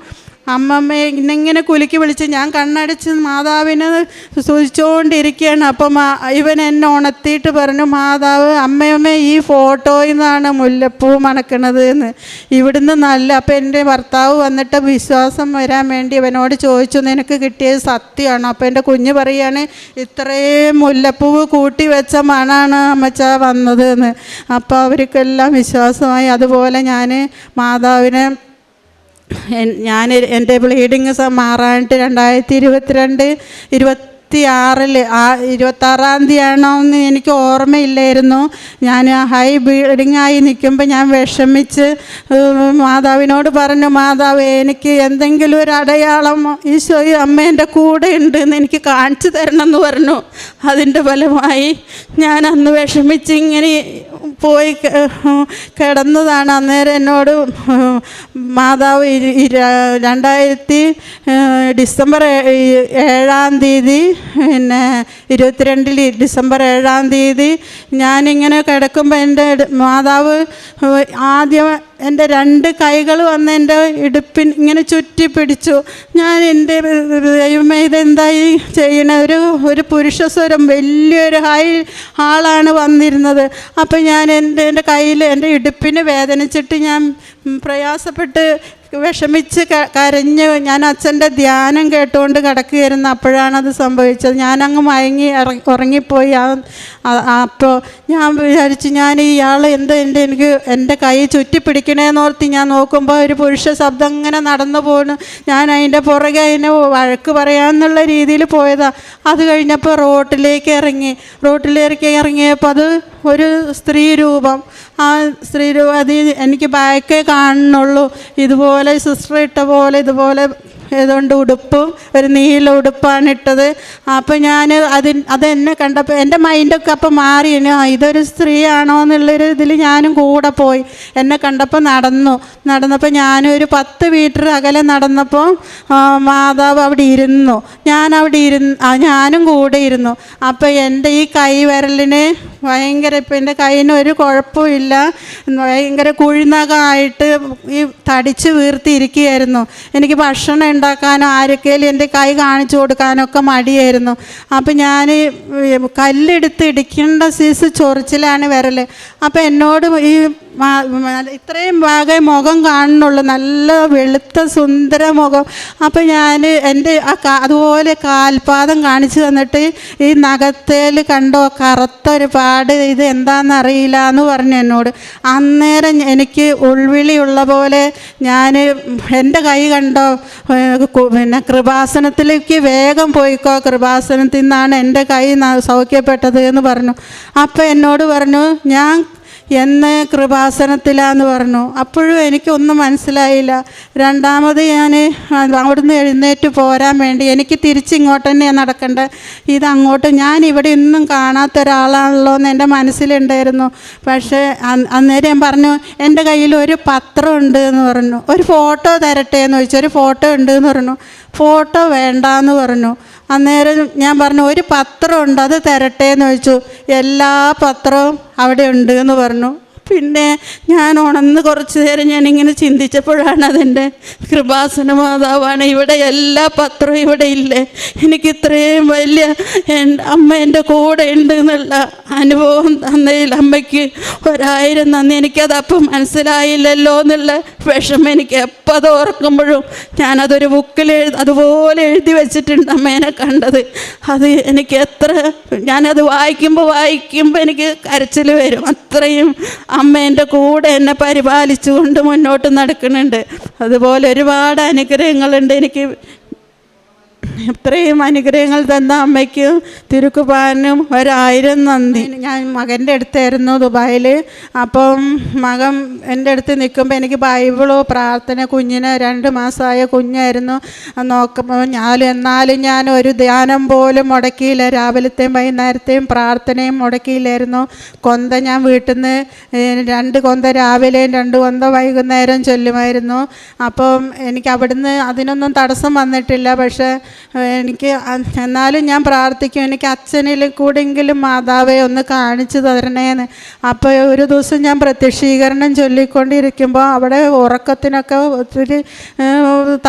അമ്മമ്മയെ ഇന്നിങ്ങനെ കുലുക്കി വിളിച്ച് ഞാൻ കണ്ണടച്ച് മാതാവിനെ സൂചിച്ചുകൊണ്ടിരിക്കുകയാണ് അപ്പം ഇവൻ എന്നെ ഉണർത്തിയിട്ട് പറഞ്ഞു മാതാവ് അമ്മയമ്മ ഈ ഫോട്ടോയിൽ നിന്നാണ് മുല്ലപ്പൂ മണക്കണത് എന്ന്. ഇവിടുന്ന് നല്ല അപ്പം എന്റെ ഭർത്താവ് വന്നിട്ട് വിശ്വാസം വരാൻ വേണ്ടി ഇവനോട് ചോദിച്ചു നിനക്ക് കിട്ടിയത് സത്യമാണോ? അപ്പം എന്റെ കുഞ്ഞ് പറയാണ് ഇത്രയും മുല്ലപ്പൂവ് കൂട്ടി വെച്ച മണാണ് അമ്മച്ച വന്നത് എന്ന്. അപ്പോൾ അവർക്കെല്ലാം വിശ്വാസമായി. അതുപോലെ ഞാൻ മാതാവിനെ ഞാൻ എന്റെ ബ്ലീഡിങ് മാറാനായിട്ട് രണ്ടായിരത്തി ഇരുപത്തിരണ്ട് ഇരുപത്തി ആറിൽ ആ ഇരുപത്താറാം തീയതിയാണോ എന്ന് എനിക്ക് ഓർമ്മയില്ലായിരുന്നു. ഞാൻ ഹൈ ബീഡിങ് ആയി നിൽക്കുമ്പോൾ ഞാൻ വിഷമിച്ച് മാതാവിനോട് പറഞ്ഞു മാതാവ് എനിക്ക് എന്തെങ്കിലും ഒരു അടയാളം ഈശോയും അമ്മേന്റെ കൂടെ ഉണ്ട് എന്ന് എനിക്ക് കാണിച്ചു തരണം എന്ന് പറഞ്ഞു. അതിന്റെ ഫലമായി ഞാൻ അന്ന് വിഷമിച്ച് ഇങ്ങനെ പോയി കിടന്നതാണ്. അന്നേരം എന്നോട് മാതാവ് രണ്ടായിരത്തി ഡിസംബർ ഏഴാം തീയതി പിന്നെ ഇരുപത്തിരണ്ടിൽ ഡിസംബർ ഏഴാം തീയതി ഞാനിങ്ങനെ കിടക്കുമ്പോൾ എന്റെ മാതാവ് ആദ്യം എന്റെ രണ്ട് കൈകൾ വന്ന് എന്റെ ഇടുപ്പിൻ ഇങ്ങനെ ചുറ്റി പിടിച്ചു. ഞാൻ എന്റെ ദൈവമേ ഇതെന്തായി ചെയ്യണ? ഒരു ഒരു പുരുഷസ്വരം വലിയൊരു ഹൈ ആളാണ് വന്നിരുന്നത്. അപ്പോൾ ഞാൻ എന്റെ എന്റെ കയ്യിൽ എന്റെ ഇടുപ്പിന് വേദനിച്ചിട്ട് ഞാൻ പ്രയാസപ്പെട്ട് വിഷമിച്ച് കരഞ്ഞ് ഞാൻ അച്ഛന്റെ ധ്യാനം കേട്ടുകൊണ്ട് കിടക്കുകയായിരുന്നു. അപ്പോഴാണ് അത് സംഭവിച്ചത്. ഞാനങ്ങ് മയങ്ങി ഉറങ്ങിപ്പോയി. ആ അപ്പോൾ ഞാൻ വിചാരിച്ചു ഞാൻ ഇയാൾ എന്ത് എന്റെ എനിക്ക് എന്റെ കൈ ചുറ്റി പിടിക്കണേന്നോർത്ത് ഞാൻ നോക്കുമ്പോൾ ഒരു പുരുഷ ശബ്ദം ഇങ്ങനെ നടന്നു പോകുന്നു ഞാൻ അതിന്റെ പുറകെ അതിനെ വഴക്ക് പറയാമെന്നുള്ള രീതിയിൽ പോയതാണ് അത് കഴിഞ്ഞപ്പോൾ റോട്ടിലേക്ക് ഇറങ്ങി. റോട്ടിലേക്ക് ഇറങ്ങിയപ്പോൾ അത് ഒരു സ്ത്രീ രൂപം. ആ സ്ത്രീ രൂപം അത് എനിക്ക് ബാക്കേ കാണുന്നുള്ളൂ. ഇതുപോലെ സിസ്റ്റർ ഇട്ട പോലെ ഇതുപോലെ ഏതുകൊണ്ട് ഉടുപ്പും ഒരു നീല ഉടുപ്പാണ് ഇട്ടത്. അപ്പോൾ ഞാൻ അതിൻ അതെന്നെ കണ്ടപ്പോൾ എന്റെ മൈൻഡൊക്കെ അപ്പോൾ മാറി. ഇതൊരു സ്ത്രീയാണോ എന്നുള്ളൊരു ഇതിൽ ഞാനും കൂടെ പോയി. എന്നെ കണ്ടപ്പോൾ നടന്നു. നടന്നപ്പോൾ ഞാനും ഒരു പത്ത് മീറ്റർ അകലെ നടന്നപ്പോൾ മാതാവ് അവിടെ ഇരുന്നു. ഞാൻ അവിടെ ഇരുന്ന് ഞാനും കൂടെ ഇരുന്നു. അപ്പോൾ എന്റെ ഈ കൈ വിരലിന് ഭയങ്കര ഇപ്പം എന്റെ കയ്യിന് ഒരു കുഴപ്പമില്ല ഭയങ്കര കുഴിനകമായിട്ട് ഈ തടിച്ച് വീർത്തിയിരിക്കുകയായിരുന്നു. എനിക്ക് ഭക്ഷണം ഉണ്ടാക്കാനോ ആരൊക്കെയും എന്റെ കൈ കാണിച്ചു കൊടുക്കാനോ ഒക്കെ മടിയായിരുന്നു. അപ്പം ഞാൻ കല്ലെടുത്ത് ഇടിക്കേണ്ട സീസ് ചൊറിച്ചിലാണ് വിരൽ. അപ്പം എന്നോട് ഈ ഇത്രയും ഭാഗം മുഖം കാണുന്നുള്ളൂ. നല്ല വെളുത്ത സുന്ദര മുഖം. അപ്പം ഞാൻ എന്റെ ആ അതുപോലെ കാൽപാദം കാണിച്ചു തന്നിട്ട് ഈ നഖത്തേൽ കണ്ടോ കറുത്ത ഒരു പാട് ഇത് എന്താണെന്ന് അറിയില്ല എന്ന് പറഞ്ഞു എന്നോട്. അന്നേരം എനിക്ക് ഉൾവിളിയുള്ള പോലെ ഞാൻ എന്റെ കൈ കണ്ടോ പിന്നെ കൃപാസനത്തിലേക്ക് വേഗം പോയിക്കോ. കൃപാസനത്തിൽ നിന്നാണ് എന്റെ കൈ സൗഖ്യപ്പെട്ടത് എന്ന് പറഞ്ഞു. അപ്പം എന്നോട് പറഞ്ഞു ഞാൻ എന്ന് കൃപാസനത്തിലാന്ന് പറഞ്ഞു. അപ്പോഴും എനിക്കൊന്നും മനസ്സിലായില്ല. രണ്ടാമത് ഞാൻ അവിടുന്ന് എഴുന്നേറ്റ് പോരാൻ വേണ്ടി എനിക്ക് തിരിച്ചിങ്ങോട്ട് തന്നെയാണ് നടക്കേണ്ടത് ഇത് അങ്ങോട്ട് ഞാൻ ഇവിടെ ഒന്നും കാണാത്ത ഒരാളാണല്ലോ എന്ന് എന്റെ മനസ്സിലുണ്ടായിരുന്നു. പക്ഷേ അന്നേരം ഞാൻ പറഞ്ഞു എന്റെ കയ്യിൽ ഒരു പത്രം ഉണ്ട് എന്ന് പറഞ്ഞു. ഒരു ഫോട്ടോ തരട്ടെ എന്ന് ചോദിച്ചു. ഒരു ഫോട്ടോ ഉണ്ട് എന്ന് പറഞ്ഞു. ഫോട്ടോ വേണ്ടാന്ന് പറഞ്ഞു. അന്നേരം ഞാൻ പറഞ്ഞു ഒരു പത്രം ഉണ്ട് അത് തരട്ടെ എന്ന് ചോദിച്ചു. എല്ലാ പത്രവും അവിടെ ഉണ്ട് എന്ന് പറഞ്ഞു. പിന്നെ ഞാൻ ഉണന്ന് കുറച്ച് നേരം ഞാൻ ഇങ്ങനെ ചിന്തിച്ചപ്പോഴാണ് അതെന്റെ കൃപാസന മാതാവാണ്. ഇവിടെ എല്ലാ പത്രവും ഇവിടെ ഇല്ലേ? എനിക്ക് ഇത്രയും വലിയ അമ്മ എന്റെ കൂടെ ഉണ്ട് എന്നുള്ള അനുഭവം തന്നതിൽ അമ്മയ്ക്ക് ഒരായിരം നന്ദി. എനിക്കത് അപ്പം മനസ്സിലായില്ലല്ലോ എന്നുള്ള വിഷമം എനിക്ക് എപ്പോൾ അത് ഓർക്കുമ്പോഴും ഞാനതൊരു ബുക്കിൽ എഴു അതുപോലെ എഴുതി വെച്ചിട്ടുണ്ട് അമ്മേനെ കണ്ടത്. അത് എനിക്ക് എത്ര ഞാനത് വായിക്കുമ്പോൾ വായിക്കുമ്പോൾ എനിക്ക് കരച്ചിൽ വരും. അത്രയും അമ്മ എന്റെ കൂടെ എന്നെ പരിപാലിച്ചുകൊണ്ട് മുന്നോട്ട് നടക്കുന്നുണ്ട്. അതുപോലെ ഒരുപാട് അനുഗ്രഹങ്ങളുണ്ട് എനിക്ക്. ഇത്രയും അനുഗ്രഹങ്ങൾ തന്ന അമ്മയ്ക്ക് തിരുക്കുപാനും ഒരായിരം നന്ദി. ഞാൻ മകന്റെ അടുത്തായിരുന്നു ദുബായിൽ അപ്പം മകൻ എന്റെ അടുത്ത് നിൽക്കുമ്പോൾ എനിക്ക് ബൈബിളോ പ്രാർത്ഥന കുഞ്ഞിന് രണ്ട് മാസമായ കുഞ്ഞായിരുന്നു. നോക്കുമ്പോൾ ഞാൻ എന്നാലും ഞാൻ ഒരു ധ്യാനം പോലും മുടക്കിയില്ല. രാവിലത്തെയും വൈകുന്നേരത്തെയും പ്രാർത്ഥനയും മുടക്കിയില്ലായിരുന്നു. കൊന്ത ഞാൻ വീട്ടിൽ നിന്ന് രണ്ട് കൊന്ത രാവിലെയും രണ്ട് കൊന്ത വൈകുന്നേരം ചൊല്ലുമായിരുന്നു. അപ്പം എനിക്ക് അവിടുന്ന് അതിനൊന്നും തടസ്സം വന്നിട്ടില്ല. പക്ഷേ എനിക്ക് എന്നാലും ഞാൻ പ്രാർത്ഥിക്കും. എനിക്ക് അച്ഛനിൽ കൂടെങ്കിലും മാതാവെ ഒന്ന് കാണിച്ചു തരണേന്ന്. അപ്പോൾ ഒരു ദിവസം ഞാൻ പ്രത്യക്ഷീകരണം ചൊല്ലിക്കൊണ്ടിരിക്കുമ്പോൾ അവിടെ ഉറക്കത്തിനൊക്കെ ഒത്തിരി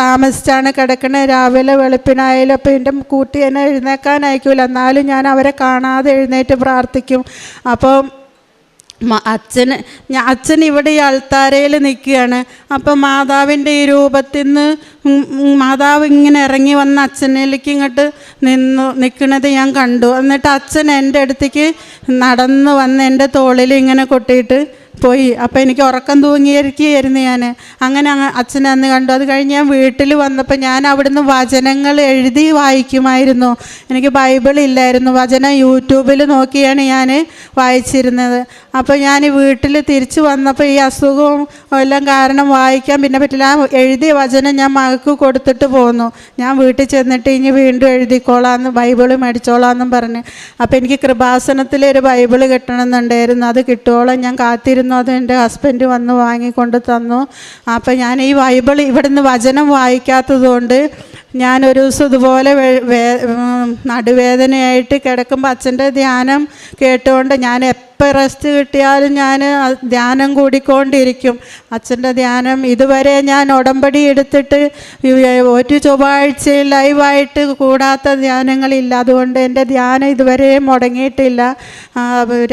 താമസിച്ചാണ് കിടക്കണത് രാവിലെ വെളുപ്പിനായാലും അപ്പോൾ എന്റെ കൂട്ടി എന്നെ എഴുന്നേക്കാൻ അയക്കില്ല എന്നാലും ഞാൻ അവരെ കാണാതെ എഴുന്നേറ്റ് പ്രാർത്ഥിക്കും. അപ്പോൾ അച്ഛന് അച്ഛൻ ഇവിടെ ഈ അൾത്താരയിൽ നിൽക്കുകയാണ്. അപ്പം മാതാവിന്റെ ഈ രൂപത്തിൽ നിന്ന് മാതാവ് ഇങ്ങനെ ഇറങ്ങി വന്ന് അച്ഛനിലേക്ക് ഇങ്ങോട്ട് നിന്നു നിൽക്കുന്നത് ഞാൻ കണ്ടു. എന്നിട്ട് അച്ഛൻ എന്റെ അടുത്തേക്ക് നടന്ന് വന്ന് എന്റെ തോളിൽ ഇങ്ങനെ കൊട്ടിയിട്ട് പോയി. അപ്പോൾ എനിക്ക് ഉറക്കം തൂങ്ങിയിരിക്കുകയായിരുന്നു ഞാൻ അങ്ങനെ അങ്ങ് അച്ഛനെ അന്ന് കണ്ടു. അത് കഴിഞ്ഞ് ഞാൻ വീട്ടിൽ വന്നപ്പോൾ ഞാൻ അവിടുന്ന് വചനങ്ങൾ എഴുതി വായിക്കുമായിരുന്നു. എനിക്ക് ബൈബിൾ ഇല്ലായിരുന്നു. വചനം യൂട്യൂബിൽ നോക്കിയാണ് ഞാൻ വായിച്ചിരുന്നത്. അപ്പോൾ ഞാൻ വീട്ടിൽ തിരിച്ചു വന്നപ്പോൾ ഈ അസുഖവും എല്ലാം കാരണം വായിക്കാൻ പിന്നെ പറ്റില്ല. ആ എഴുതിയ വചനം ഞാൻ മകൾക്ക് കൊടുത്തിട്ട് പോന്നു. ഞാൻ വീട്ടിൽ ചെന്നിട്ട് ഇനി വീണ്ടും എഴുതിക്കോളാന്ന് ബൈബിൾ മേടിച്ചോളാന്നും പറഞ്ഞ്. അപ്പോൾ എനിക്ക് കൃപാസനത്തിൽ ഒരു ബൈബിൾ കിട്ടണമെന്നുണ്ടായിരുന്നു. അത് കിട്ടുവോളം ഞാൻ കാത്തിരുന്നു. അത് എന്റെ ഹസ്ബൻഡ് വന്ന് വാങ്ങിക്കൊണ്ട് തന്നു. അപ്പോൾ ഞാൻ ഈ ബൈബിൾ ഇവിടുന്ന് വചനം വായിക്കാത്തത് കൊണ്ട് ഞാനൊരു ദിവസം ഇതുപോലെ നടുവേദനയായിട്ട് കിടക്കുമ്പോൾ അച്ഛന്റെ ധ്യാനം കേട്ടുകൊണ്ട് ഞാൻ എപ്പോൾ റെസ്റ്റ് കിട്ടിയാലും ഞാൻ ധ്യാനം കൂടിക്കൊണ്ടിരിക്കും. അച്ഛന്റെ ധ്യാനം ഇതുവരെ ഞാൻ ഉടമ്പടി എടുത്തിട്ട് ഒരു ചൊവ്വാഴ്ചയിൽ ലൈവായിട്ട് കൂടാത്ത ധ്യാനങ്ങളില്ല. അതുകൊണ്ട് എന്റെ ധ്യാനം ഇതുവരെ മുടങ്ങിയിട്ടില്ല.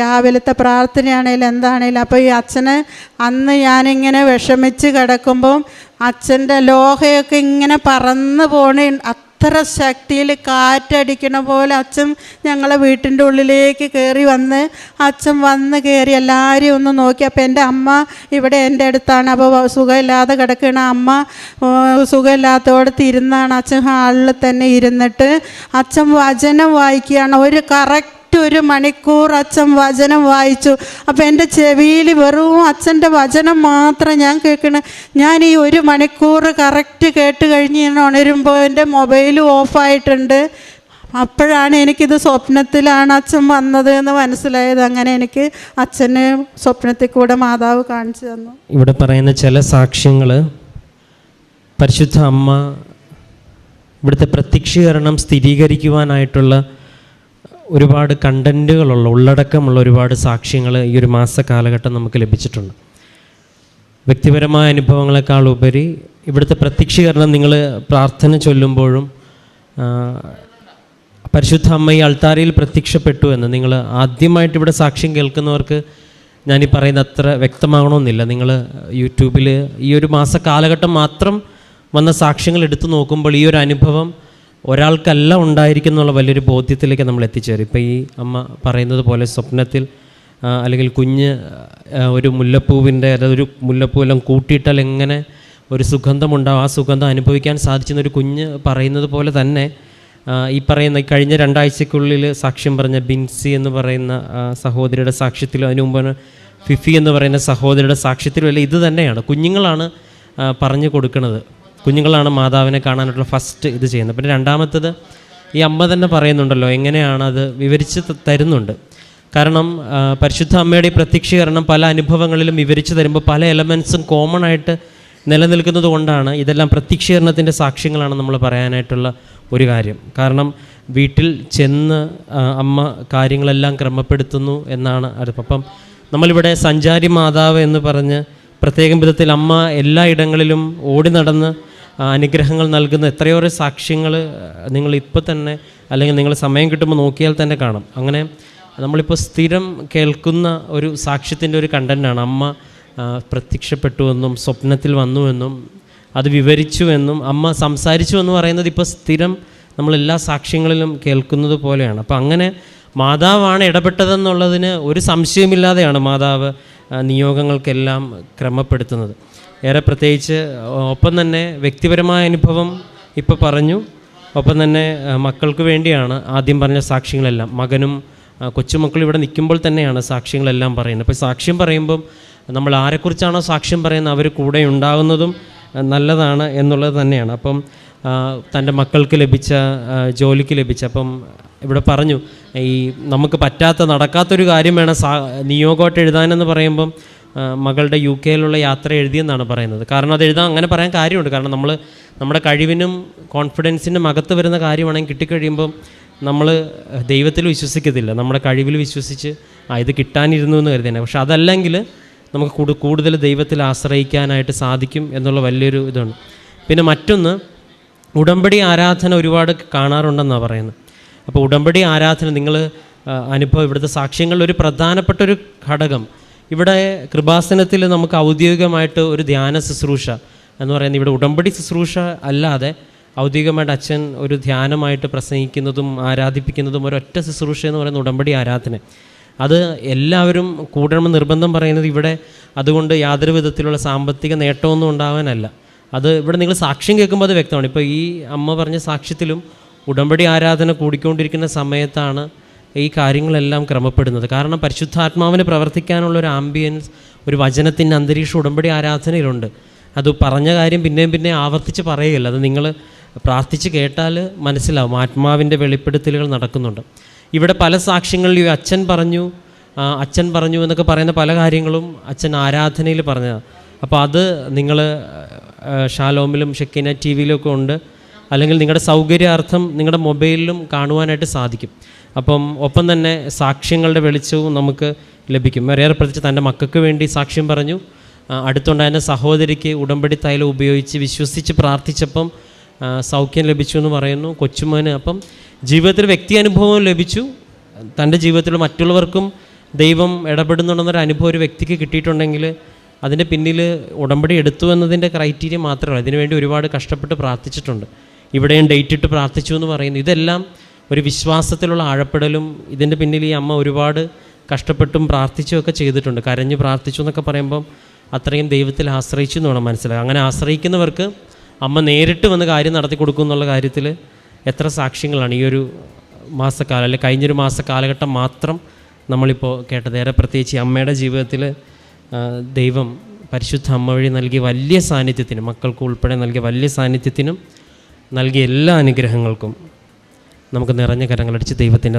രാവിലത്തെ പ്രാർത്ഥനയാണേലും എന്താണേലും. അപ്പോൾ ഈ അച്ഛന് അന്ന് ഞാനിങ്ങനെ വിഷമിച്ച് കിടക്കുമ്പം അച്ഛന്റെ ലോഹയൊക്കെ ഇങ്ങനെ പറന്ന് പോണ. അത്ര ശക്തിയിൽ കാറ്റടിക്കണ പോലെ അച്ഛൻ ഞങ്ങളെ വീട്ടിന്റെ ഉള്ളിലേക്ക് കയറി വന്ന് അച്ഛൻ വന്ന് കയറി എല്ലാവരെയും ഒന്ന് നോക്കി. അപ്പോൾ എന്റെ അമ്മ ഇവിടെ എന്റെ അടുത്താണ്. അപ്പോൾ സുഖമില്ലാതെ കിടക്കണ അമ്മ സുഖമില്ലാത്തോടത്ത് ഇരുന്നാണ് അച്ഛൻ ഹാളിൽ തന്നെ ഇരുന്നിട്ട്. അച്ഛൻ വചനം വായിക്കുകയാണ്. ഒരു കറക്റ്റ് ഒരു മണിക്കൂർ അച്ഛൻ വചനം വായിച്ചു. അപ്പം എന്റെ ചെവിയിൽ വെറും അച്ഛന്റെ വചനം മാത്രം ഞാൻ കേൾക്കണേ. ഞാൻ ഈ ഒരു മണിക്കൂർ കറക്റ്റ് കേട്ട് കഴിഞ്ഞ് ഞാൻ ഉണരുമ്പോൾ എന്റെ മൊബൈൽ ഓഫായിട്ടുണ്ട്. അപ്പോഴാണ് എനിക്കിത് സ്വപ്നത്തിലാണ് അച്ഛൻ വന്നത് എന്ന് മനസ്സിലായത്. അങ്ങനെ എനിക്ക് അച്ഛന് സ്വപ്നത്തിൽ കൂടെ മാതാവ് കാണിച്ചു തന്നു. ഇവിടെ പറയുന്ന ചില സാക്ഷ്യങ്ങൾ പരിശുദ്ധ അമ്മ ഇവിടുത്തെ പ്രത്യക്ഷീകരണം സ്ഥിരീകരിക്കുവാനായിട്ടുള്ള ഒരുപാട് കണ്ടന്റുകളുള്ള ഉള്ളടക്കമുള്ള ഒരുപാട് സാക്ഷ്യങ്ങൾ ഈ ഒരു മാസ കാലഘട്ടം നമുക്ക് ലഭിച്ചിട്ടുണ്ട്. വ്യക്തിപരമായ അനുഭവങ്ങളെക്കാൾ ഉപരി ഇവിടുത്തെ പ്രത്യക്ഷീകരണം നിങ്ങൾ പ്രാർത്ഥന ചൊല്ലുമ്പോഴും പരിശുദ്ധ അമ്മ ഈ അൾത്താരയിൽ പ്രത്യക്ഷപ്പെട്ടു എന്ന് നിങ്ങൾ ആദ്യമായിട്ട് ഇവിടെ സാക്ഷ്യം കേൾക്കുന്നവർക്ക് ഞാൻ ഈ പറയുന്ന അത്ര വ്യക്തമാകണമെന്നില്ല നിങ്ങൾ യൂട്യൂബിൽ ഈ ഒരു മാസ കാലഘട്ടം മാത്രം വന്ന സാക്ഷ്യങ്ങൾ എടുത്തു നോക്കുമ്പോൾ ഈ ഒരു അനുഭവം ഒരാൾക്കല്ല ഉണ്ടായിരിക്കുന്നുള്ള വലിയൊരു ബോധ്യത്തിലേക്ക് നമ്മൾ എത്തിച്ചേരും. ഇപ്പോൾ ഈ അമ്മ പറയുന്നത് പോലെ സ്വപ്നത്തിൽ അല്ലെങ്കിൽ കുഞ്ഞ് ഒരു മുല്ലപ്പൂവിന്റെ അതായത് ഒരു മുല്ലപ്പൂവെല്ലാം കൂട്ടിയിട്ടാൽ എങ്ങനെ ഒരു സുഗന്ധമുണ്ടാവും? ആ സുഗന്ധം അനുഭവിക്കാൻ സാധിച്ചെന്ന് ഒരു കുഞ്ഞ് പറയുന്നത് പോലെ തന്നെ ഈ പറയുന്ന കഴിഞ്ഞ രണ്ടാഴ്ചക്കുള്ളിൽ സാക്ഷ്യം പറഞ്ഞ ബിൻസി എന്ന് പറയുന്ന സഹോദരിയുടെ സാക്ഷ്യത്തിലും അതിനു മുമ്പ് ഫിഫി എന്ന് പറയുന്ന സഹോദരിയുടെ സാക്ഷ്യത്തിലും അല്ല ഇത് തന്നെയാണ്. കുഞ്ഞുങ്ങളാണ് പറഞ്ഞു കൊടുക്കുന്നത്. കുഞ്ഞുങ്ങളാണ് മാതാവിനെ കാണാനുള്ള ഫസ്റ്റ് ഇത് ചെയ്യുന്നത്. പിന്നെ രണ്ടാമത്തത് ഈ അമ്മ തന്നെ പറയുന്നുണ്ടല്ലോ എങ്ങനെയാണ് അത് വിവരിച്ച് തരുന്നുണ്ട്. കാരണം പരിശുദ്ധ അമ്മയുടെ പ്രത്യക്ഷീകരണം പല അനുഭവങ്ങളിലും വിവരിച്ച് തരുമ്പോൾ പല എലമെൻസും കോമൺ ആയിട്ട് നിലനിൽക്കുന്നത് കൊണ്ടാണ് ഇതെല്ലാം പ്രത്യക്ഷീകരണത്തിന്റെ സാക്ഷ്യങ്ങളാണ് നമ്മൾ പറയാനായിട്ടുള്ള ഒരു കാര്യം. കാരണം വീട്ടിൽ ചെന്ന് അമ്മ കാര്യങ്ങളെല്ലാം ക്രമപ്പെടുത്തുന്നു എന്നാണ് അടുപ്പം അപ്പം നമ്മളിവിടെ സഞ്ചാരി മാതാവ് എന്ന് പറഞ്ഞ് പ്രത്യേകം വിധത്തിൽ അമ്മ എല്ലാ ഇടങ്ങളിലും ഓടി നടന്ന് അനുഗ്രഹങ്ങൾ നൽകുന്ന എത്രയോറെ സാക്ഷ്യങ്ങൾ നിങ്ങൾ ഇപ്പോൾ തന്നെ അല്ലെങ്കിൽ നിങ്ങൾ സമയം കിട്ടുമ്പോൾ നോക്കിയാൽ തന്നെ കാണാം. അങ്ങനെ നമ്മളിപ്പോൾ സ്ഥിരം കേൾക്കുന്ന ഒരു സാക്ഷ്യത്തിന്റെ ഒരു കണ്ടന്റാണ് അമ്മ പ്രത്യക്ഷപ്പെട്ടുവെന്നും സ്വപ്നത്തിൽ വന്നുവെന്നും അത് വിവരിച്ചുവെന്നും അമ്മ സംസാരിച്ചു എന്ന് പറയുന്നത് ഇപ്പോൾ സ്ഥിരം നമ്മളെല്ലാ സാക്ഷ്യങ്ങളിലും കേൾക്കുന്നത് പോലെയാണ്. അപ്പോൾ അങ്ങനെ മാതാവാണ് ഇടപെട്ടതെന്നുള്ളതിന് ഒരു സംശയമില്ലാതെയാണ് മാതാവ് നിയോഗങ്ങൾക്കെല്ലാം ക്രമപ്പെടുത്തുന്നത്. ഏറെ പ്രത്യേകിച്ച് ഒപ്പം തന്നെ വ്യക്തിപരമായ അനുഭവം ഇപ്പോൾ പറഞ്ഞു. ഒപ്പം തന്നെ മക്കൾക്ക് വേണ്ടിയാണ് ആദ്യം പറഞ്ഞ സാക്ഷ്യങ്ങളെല്ലാം. മകനും കൊച്ചുമക്കൾ ഇവിടെ നിൽക്കുമ്പോൾ തന്നെയാണ് സാക്ഷ്യങ്ങളെല്ലാം പറയുന്നത്. അപ്പോൾ സാക്ഷ്യം പറയുമ്പം നമ്മൾ ആരെക്കുറിച്ചാണോ സാക്ഷ്യം പറയുന്നത് അവർ കൂടെ ഉണ്ടാകുന്നതും നല്ലതാണ് എന്നുള്ളത് തന്നെയാണ്. അപ്പം തന്റെ മക്കൾക്ക് ലഭിച്ച ജോലിക്ക് ലഭിച്ച. അപ്പം ഇവിടെ പറഞ്ഞു ഈ നമുക്ക് പറ്റാത്ത നടക്കാത്തൊരു കാര്യം വേണം സാ നിയോഗമായിട്ട് എഴുതാനെന്ന് പറയുമ്പം മകളുടെ യു കെയിലുള്ള യാത്ര എഴുതിയെന്നാണ് പറയുന്നത്. കാരണം അത് എഴുതാൻ അങ്ങനെ പറയാൻ കാര്യമുണ്ട്. കാരണം നമ്മൾ നമ്മുടെ കഴിവിനും കോൺഫിഡൻസിനും അകത്ത് വരുന്ന കാര്യമാണെങ്കിൽ കിട്ടിക്കഴിയുമ്പം നമ്മൾ ദൈവത്തിൽ വിശ്വസിക്കത്തില്ല. നമ്മുടെ കഴിവിൽ വിശ്വസിച്ച് ആ ഇത് കിട്ടാനിരുന്നു എന്ന് കരുതേനെ പക്ഷെ അതല്ലെങ്കിൽ നമുക്ക് കൂടുതൽ ദൈവത്തിൽ ആശ്രയിക്കാനായിട്ട് സാധിക്കും എന്നുള്ള വലിയൊരു ഇതാണ് പിന്നെ മറ്റൊന്ന് ഉടമ്പടി ആരാധന ഒരുപാട് കാണാറുണ്ടെന്നാണ് പറയുന്നത്. അപ്പോൾ ഉടമ്പടി ആരാധന നിങ്ങൾ അനുഭവം ഇവിടുത്തെ സാക്ഷ്യങ്ങളിൽ ഒരു പ്രധാനപ്പെട്ട ഒരു ഘടകം. ഇവിടെ കൃപാസനത്തിൽ നമുക്ക് ഔദ്യോഗികമായിട്ട് ഒരു ധ്യാന ശുശ്രൂഷ എന്ന് പറയുന്നത് ഇവിടെ ഉടമ്പടി ശുശ്രൂഷ അല്ലാതെ ഔദ്യോഗികമായിട്ട് അച്ഛൻ ഒരു ധ്യാനമായിട്ട് പ്രസംഗിക്കുന്നതും ആരാധിപ്പിക്കുന്നതും ഒരൊറ്റ ശുശ്രൂഷ എന്ന് പറയുന്ന ഉടമ്പടി ആരാധന. അത് എല്ലാവരും കൂടണമെന്ന് നിർബന്ധം പറയുന്നത് ഇവിടെ അതുകൊണ്ട് യാതൊരു വിധത്തിലുള്ള സാമ്പത്തിക നേട്ടമൊന്നും ഉണ്ടാവാനല്ല. അത് ഇവിടെ നിങ്ങൾ സാക്ഷ്യം കേൾക്കുമ്പോൾ അത് വ്യക്തമാണ്. ഇപ്പോൾ ഈ അമ്മ പറഞ്ഞ സാക്ഷ്യത്തിലും ഉടമ്പടി ആരാധന കൂടിക്കൊണ്ടിരിക്കുന്ന സമയത്താണ് ഈ കാര്യങ്ങളെല്ലാം ക്രമപ്പെടുന്നത്. കാരണം പരിശുദ്ധാത്മാവിന് പ്രവർത്തിക്കാനുള്ള ഒരു ആംബിയൻസ് ഒരു വചനത്തിന്റെ അന്തരീക്ഷം ഉടമ്പടി ആരാധനയിലുണ്ട്. അത് പറഞ്ഞ കാര്യം പിന്നെയും പിന്നെ ആവർത്തിച്ച് പറയുകയില്ല. അത് നിങ്ങൾ പ്രാർത്ഥിച്ച് കേട്ടാൽ മനസ്സിലാവും. ആത്മാവിന്റെ വെളിപ്പെടുത്തലുകൾ നടക്കുന്നുണ്ട്. ഇവിടെ പല സാക്ഷ്യങ്ങളിലും ഈ അച്ഛൻ പറഞ്ഞു അച്ഛൻ പറഞ്ഞു എന്നൊക്കെ പറയുന്ന പല കാര്യങ്ങളും അച്ഛൻ ആരാധനയിൽ പറഞ്ഞതാണ്. അപ്പോൾ അത് നിങ്ങൾ ഷാലോമിലും ഷെക്കിന ടി വിയിലൊക്കെ ഉണ്ട്. അല്ലെങ്കിൽ നിങ്ങളുടെ സൗകര്യാർത്ഥം നിങ്ങളുടെ മൊബൈലിലും കാണുവാനായിട്ട് സാധിക്കും. അപ്പം ഒപ്പം തന്നെ സാക്ഷ്യങ്ങളുടെ വെളിച്ചവും നമുക്ക് ലഭിക്കും. വേറെ പ്രത്യേകിച്ച് തന്റെ മക്കൾക്ക് വേണ്ടി സാക്ഷ്യം പറഞ്ഞു. അടുത്തുണ്ടായ അടുത്തുണ്ടായിരുന്ന സഹോദരിക്ക് ഉടമ്പടി തൈലം ഉപയോഗിച്ച് വിശ്വസിച്ച് പ്രാർത്ഥിച്ചപ്പം സൗഖ്യം ലഭിച്ചു എന്ന് പറയുന്നു. കൊച്ചുമോന് അപ്പം ജീവിതത്തിൽ വ്യക്തി അനുഭവം ലഭിച്ചു. തന്റെ ജീവിതത്തിൽ മറ്റുള്ളവർക്കും ദൈവം ഇടപെടുന്നുണ്ടെന്നൊരു അനുഭവം ഒരു വ്യക്തിക്ക് കിട്ടിയിട്ടുണ്ടെങ്കിൽ അതിന്റെ പിന്നിൽ ഉടമ്പടി എടുത്തു എന്നതിന്റെ ക്രൈറ്റീരിയ മാത്രമല്ല. ഇതിനുവേണ്ടി ഒരുപാട് കഷ്ടപ്പെട്ട് പ്രാർത്ഥിച്ചിട്ടുണ്ട്. ഇവിടെയും ഡേറ്റ് ഇട്ട് പ്രാർത്ഥിച്ചു എന്ന് പറയുന്നു. ഇതെല്ലാം ഒരു വിശ്വാസത്തിലുള്ള ആഴപ്പെടലും ഇതിന്റെ പിന്നിൽ ഈ അമ്മ ഒരുപാട് കഷ്ടപ്പെട്ടും പ്രാർത്ഥിച്ചുമൊക്കെ ചെയ്തിട്ടുണ്ട്. കരഞ്ഞ് പ്രാർത്ഥിച്ചു എന്നൊക്കെ പറയുമ്പം അത്രയും ദൈവത്തിൽ ആശ്രയിച്ചു എന്ന് വേണം മനസ്സിലാക്കുക അങ്ങനെ ആശ്രയിക്കുന്നവർക്ക് അമ്മ നേരിട്ട് വന്ന് കാര്യം നടത്തി കൊടുക്കും എന്നുള്ള കാര്യത്തിൽ എത്ര സാക്ഷ്യങ്ങളാണ്? ഈ ഒരു മാസക്കാലം അല്ലെങ്കിൽ കഴിഞ്ഞൊരു മാസ കാലഘട്ടം മാത്രം നമ്മളിപ്പോൾ കേട്ടത്. ഏറെ പ്രത്യേകിച്ച് അമ്മയുടെ ജീവിതത്തിൽ ദൈവം പരിശുദ്ധ അമ്മ വഴി നൽകിയ വലിയ സാന്നിധ്യത്തിനും മക്കൾക്ക് ഉൾപ്പെടെ നൽകിയ വലിയ സാന്നിധ്യത്തിനും നൽകിയ എല്ലാ അനുഗ്രഹങ്ങൾക്കും നമുക്ക് നിറഞ്ഞ കരങ്ങളടിച്ച് ദൈവത്തിന്റെ